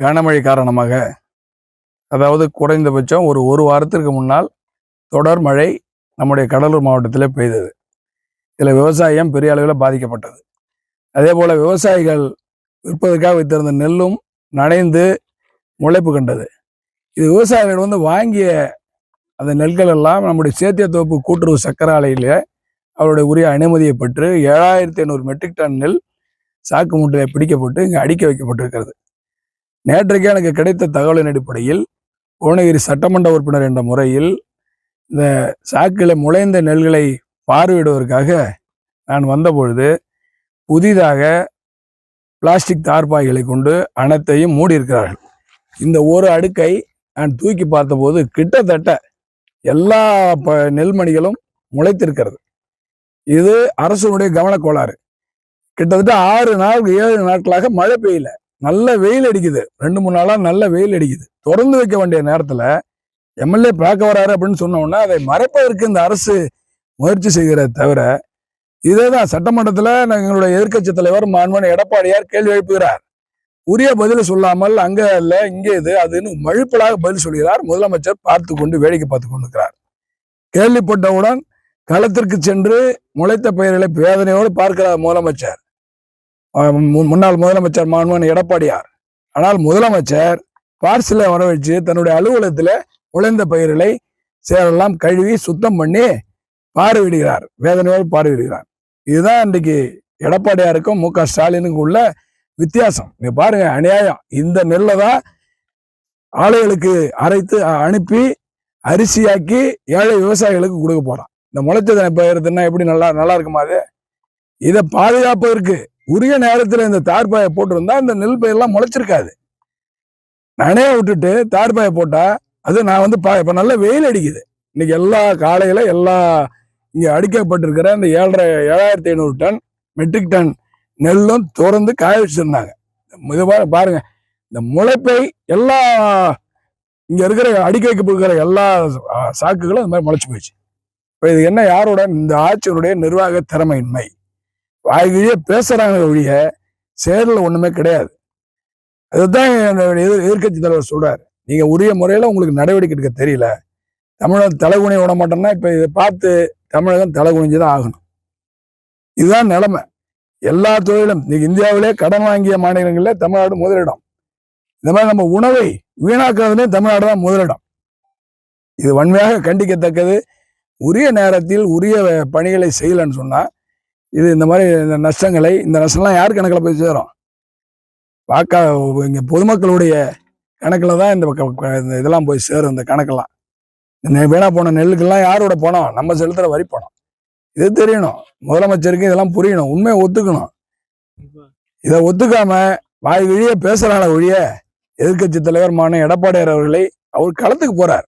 கனமழை காரணமாக. அதாவது குறைந்தபட்சம் ஒரு ஒரு வாரத்திற்கு முன்னால் தொடர் மழை நம்முடைய கடலூர் மாவட்டத்தில் பெய்தது. இதில் விவசாயம் பெரிய அளவில் பாதிக்கப்பட்டது. அதே போல் விவசாயிகள் விற்பதற்காக வைத்திருந்த நெல்லும் நனைந்து முளைப்பு கண்டது. இது விவசாயிகள் வந்து வாங்கிய அந்த நெல்கள் எல்லாம் நம்முடைய சேத்திய தோப்பு கூட்டுறவு சக்கர ஆலையில் அவருடைய உரிய அனுமதியை பெற்று ஏழாயிரத்தி ஐநூறு மெட்ரிக் டன் நெல் சாக்கு மூட்டையில் பிடிக்கப்பட்டு இங்கே அடுக்கி வைக்கப்பட்டிருக்கிறது. நேற்றைக்கே எனக்கு கிடைத்த தகவலின் அடிப்படையில் புவனகிரி சட்டமன்ற உறுப்பினர் என்ற முறையில் இந்த சாக்கில் முளைந்த நெல்களை பார்வையிடுவதற்காக நான் வந்தபொழுது புதிதாக பிளாஸ்டிக் தார்பாய்களை கொண்டு அனைத்தையும் மூடியிருக்கிறார்கள். இந்த ஒரு அடுக்கை நான் தூக்கி பார்த்தபோது கிட்டத்தட்ட எல்லா ப நெல்மணிகளும் முளைத்திருக்கிறது. இது அரசனுடைய கவனக்கோளாறு. கிட்டத்தட்ட ஆறு நாள் ஏழு நாட்களாக மழை பெய்யல. நல்ல வெயில் அடிக்குது. ரெண்டு மூணு நாளாக நல்ல வெயில் அடிக்குது. திறந்து வைக்க வேண்டிய நேரத்தில் எம்எல்ஏ பார்க்க வராரு அப்படின்னு சொன்ன அதை மறைப்பதற்கு இந்த அரசு முயற்சி செய்கிறத தவிர இதே தான் சட்டமன்றத்தில் எங்களுடைய எதிர்கட்சி தலைவர் மாண்பன் எடப்பாடியார் கேள்வி எழுப்புகிறார். உரிய பதில் சொல்லாமல் அங்கே இல்லை இங்கே இது அதுன்னு மழுப்பலாக பதில் சொல்கிறார். முதலமைச்சர் பார்த்து கொண்டு வேடிக்கை பார்த்து கொண்டிருக்கிறார். கேள்விப்பட்டவுடன் களத்திற்கு சென்று முளைத்த பயிர்களை வேதனையோடு பார்க்கிறார் முதலமைச்சர். முன்னாள் முதலமைச்சர் மாண்பன் எடப்பாடியார். ஆனால் முதலமைச்சர் பார்சலை வரவழைச்சு தன்னுடைய அலுவலகத்தில் உழைந்த பயிர்களை சேரெல்லாம் கழுவி சுத்தம் பண்ணி பார்வையிடுகிறார். வேதனையோடு பார்வையிடுகிறார். இதுதான் இன்றைக்கு எடப்பாடியாருக்கும் மு க ஸ்டாலினுக்கும் உள்ள வித்தியாசம். நீங்க பாருங்க அநியாயம். இந்த நெல்லை தான் ஆலைகளுக்கு அரைத்து அனுப்பி அரிசியாக்கி ஏழை விவசாயிகளுக்கு கொடுக்க போறான். இந்த முளைச்சதனை பயிர்னா எப்படி நல்லா நல்லா இருக்குமா அது? இதை பாதுகாப்பதற்கு உரிய நேரத்தில் இந்த தார்பாயை போட்டிருந்தா அந்த நெல் பயிரெல்லாம் முளைச்சிருக்காது. நனைய விட்டுட்டு தார்பாயை போட்டால் அது நான் வந்து பா இப்போ நல்லா வெயில் அடிக்குது. இன்னைக்கு எல்லா காலையில் எல்லா இங்கே அடிக்கப்பட்டிருக்கிற இந்த ஏழரை ஏழாயிரத்தி ஐநூறு டன் மெட்ரிக் டன் நெல்லும் திறந்து காய வச்சிருந்தாங்க. இது பாருங்க. இந்த முளைப்பை எல்லா இங்கே இருக்கிற அடிக்க வைக்கப்படுகிற எல்லா சாக்குகளும் இந்த மாதிரி முளைச்சி போயிடுச்சு. இப்போ இது என்ன யாரோட இந்த ஆட்சியருடைய நிர்வாக திறமையின்மை? வாய்கிழியே பேசுறாங்க ஒழிய செயலில் ஒண்ணுமே கிடையாது. அதுதான் என்னுடைய எதிர் எதிர்க்கட்சி தலைவர் சொல்றாரு. நீங்க உரிய முறையில உங்களுக்கு நடவடிக்கை எடுக்க தெரியல. தமிழகம் தலைகுனி விட மாட்டோம்னா இப்ப இதை பார்த்து தமிழகம் தலைகுனிஞ்சு தான் ஆகணும். இதுதான் நிலைமை. எல்லா தொழிலும் இன்னைக்கு இந்தியாவிலே கடன் வாங்கிய மாநிலங்கள்ல தமிழ்நாடு முதலிடம். இந்த மாதிரி நம்ம உணவை வீணாக்குறதுலேயும் தமிழ்நாடு தான் முதலிடம். இது வன்மையாக கண்டிக்கத்தக்கது. உரிய நேரத்தில் உரிய பணிகளை செய்யலைன்னு சொன்னா இது இந்த மாதிரி இந்த நஷ்டங்களை இந்த நஷ்டம்லாம் யார் கணக்கில் போய் சேரும்? வாக்கா இங்கே பொதுமக்களுடைய கணக்கில் தான் இந்த க- இந்த இதெல்லாம் போய் சேரும் இந்த கணக்கெல்லாம். வீணா போன நெல்லுக்கெல்லாம் யாரோட பணம்? நம்ம செலுத்துகிற வரி பணம். இது தெரியணும். முதலமைச்சருக்கு இதெல்லாம் புரியணும். உண்மையை ஒத்துக்கணும். இதை ஒத்துக்காம வாய் வழிய பேசுறான ஒழிய எதிர்க்கட்சி தலைவர் மான எடப்பாடியார் அவர்களை அவர் களத்துக்கு போறார்.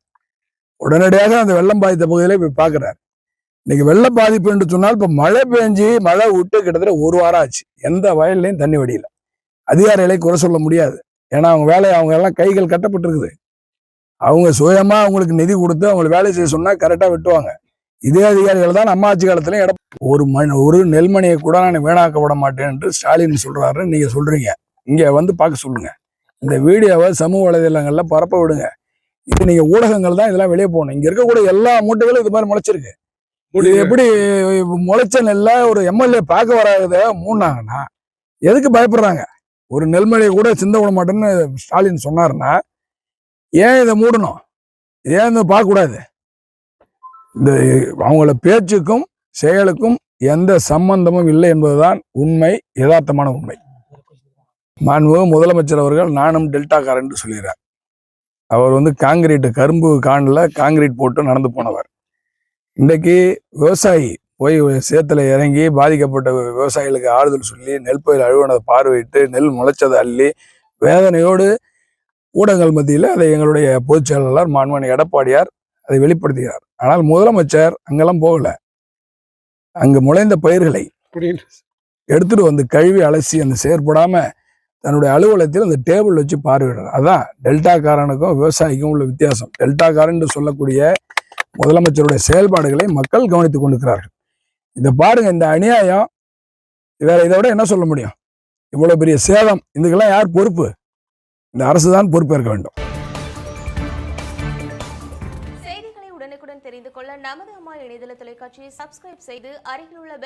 உடனடியாக அந்த வெள்ளம் பாதித்த பகுதியில போய் பார்க்குறாரு. இன்னைக்கு வெள்ள பாதிப்பு என்று சொன்னால் இப்ப மழை பெஞ்சு மழை விட்டு கிட்டத்தட்ட ஒரு வாரம் ஆச்சு. எந்த வயல்லையும் தண்ணி வடியல. அதிகாரிகளை குறை சொல்ல முடியாது. ஏன்னா அவங்க வேலை அவங்க எல்லாம் கைகள் கட்டப்பட்டிருக்குது. அவங்க சுயமா அவங்களுக்கு நிதி கொடுத்து அவங்களை வேலை செய்ய சொன்னா கரெக்டா வெட்டுவாங்க. இதே அதிகாரிகள் தான் நம்ம ஆட்சி காலத்துல எட ஒரு மண் ஒரு நெல்மணியை கூட நான் வீணாக்க விட மாட்டேன் என்று ஸ்டாலின் சொல்றாருன்னு நீங்க சொல்றீங்க. இங்க வந்து பார்க்க சொல்லுங்க. இந்த வீடியோவை சமூக வலைதளங்கள்ல பரப்ப விடுங்க. இது நீங்க ஊடகங்கள் தான் இதெல்லாம் வெளியே போகணும். இங்க இருக்கக்கூடிய எல்லா மூட்டைகளும் இது மாதிரி முளைச்சிருக்கு. இது எப்படி முளைச்ச நெல்ல ஒரு எம்எல்ஏ பார்க்க வராத மூணாங்கன்னா எதுக்கு பயப்படுறாங்க? ஒரு நெல்மணியை கூட சிந்த விட மாட்டேன்னு ஸ்டாலின் சொன்னாருன்னா ஏன் இதை மூடணும்? ஏன் இதை பார்க்கக்கூடாது? இந்த அவங்கள பேச்சுக்கும் செயலுக்கும் எந்த சம்பந்தமும் இல்லை என்பதுதான் உண்மை யதார்த்தமான உண்மை. மாண்பு முதலமைச்சர் அவர்கள் நானும் டெல்டாக்காரன் சொல்கிறார் அவர் வந்து காங்கிரீட் கரும்பு காண்டில் காங்கிரீட் போட்டு நடந்து போனவர். இன்றைக்கு விவசாயி போய் சேத்துல இறங்கி பாதிக்கப்பட்ட விவசாயிகளுக்கு ஆறுதல் சொல்லி நெல் பயிர் அழுவனதை பார்வையிட்டு நெல் முளைச்சதை அள்ளி வேதனையோடு ஊடகங்கள் மத்தியில் அதை எங்களுடைய பொதுச் செயலாளர் மாண்பன் எடப்பாடியார் அதை வெளிப்படுத்துகிறார். ஆனால் முதலமைச்சர் அங்கெல்லாம் போகல. அங்கு முளைந்த பயிர்களை எடுத்துட்டு வந்து கழுவி அலசி அந்த செயற்படாம தன்னுடைய அலுவலகத்தில் அந்த டேபிள் வச்சு பார்வையிடுறார். அதான் டெல்டாக்காரனுக்கும் விவசாயிக்கும் உள்ள வித்தியாசம். டெல்டாக்காரன் சொல்லக்கூடிய முதலமைச்சருடைய செயல்பாடுகளை மக்கள் கவனித்துக் கொண்டிருக்கிறார்கள். இதை பாருங்க இந்த அநியாயம் வேற இதை விட என்ன சொல்ல முடியும்? இவ்வளவு பெரிய சேதம் இதுக்கெல்லாம் யார் பொறுப்பு? இந்த அரசு தான் பொறுப்பேற்க வேண்டும். செய்திகளை உடனுக்குடன் தெரிந்து கொள்ள நமது அம்மா இணையதள தொலைக்காட்சியை சப்ஸ்கிரைப் செய்து அருகில் உள்ள